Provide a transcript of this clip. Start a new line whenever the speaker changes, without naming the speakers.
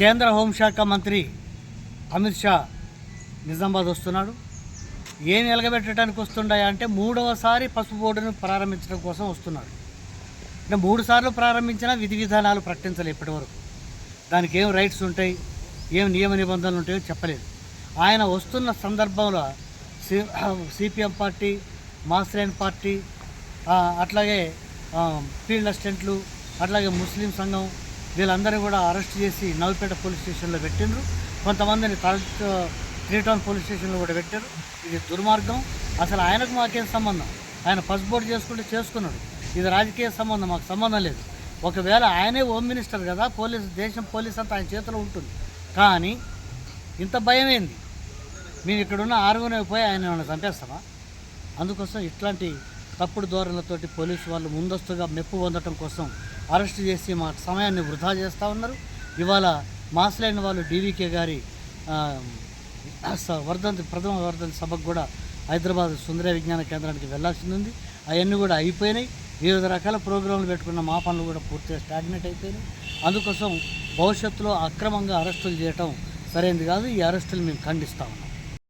కేంద్ర హోంశాఖ మంత్రి అమిత్ షా నిజామాబాద్ వస్తున్నాడు. ఏం ఎలగబెట్టడానికి వస్తుండయా అంటే మూడవసారి పసుపు బోర్డును ప్రారంభించడం కోసం వస్తున్నాడు. అంటే మూడు సార్లు ప్రారంభించినా విధి విధానాలు ప్రకటించలేదు ఇప్పటివరకు. దానికి ఏం రైట్స్ ఉంటాయి? ఏం నియమ నిబంధనలు ఉంటాయో చెప్పలేదు. ఆయన వస్తున్న సందర్భంలో C CPM party Mass Line party అట్లాగే ఫీల్డ్ అసిస్టెంట్లు అట్లాగే ముస్లిం సంఘం వీళ్ళందరినీ కూడా అరెస్ట్ చేసి నవిపేట పోలీస్ స్టేషన్లో పెట్టిండ్రు. కొంతమందిని థర్డ్ త్రీ టౌన్ పోలీస్ స్టేషన్లో కూడా పెట్టారు ఇది దుర్మార్గం. అసలు ఆయనకు మాకేం సంబంధం? ఆయన పసుపోటు చేసుకుంటే చేసుకున్నాడు. ఇది రాజకీయ సంబంధం మాకు సంబంధం లేదు. ఒకవేళ ఆయనే హోమ్ మినిస్టర్ కదా పోలీస్ దేశం పోలీస్ అంతా ఆయన చేతిలో ఉంటుంది. కానీ ఇంత భయమైంది? మేము ఇక్కడున్న ఆరుగునే పోయి ఆయన ఏమైనా చంపేస్తామా? అందుకోసం ఇట్లాంటి తప్పుడు ధోరణులతోటి పోలీసు వాళ్ళు ముందస్తుగా మెప్పు పొందటం కోసం అరెస్ట్ చేసి మా సమయాన్ని వృధా చేస్తూ ఉన్నారు. ఇవాళ మాస్లైన వాళ్ళు డీవీకే గారి వర్ధంతి ప్రథమ వర్ధంతి సభకు కూడా హైదరాబాద్ సుందర విజ్ఞాన కేంద్రానికి వెళ్ళాల్సింది ఉంది. అవన్నీ కూడా అయిపోయినాయి. వివిధ రకాల ప్రోగ్రాంలు పెట్టుకున్న మా పనులు కూడా పూర్తిగా స్టాగ్నేట్ అయిపోయినాయి. అందుకోసం భవిష్యత్తులో అక్రమంగా అరెస్టులు చేయటం సరైనది కాదు. ఈ అరెస్టులు మేము ఖండిస్తా ఉన్నాం.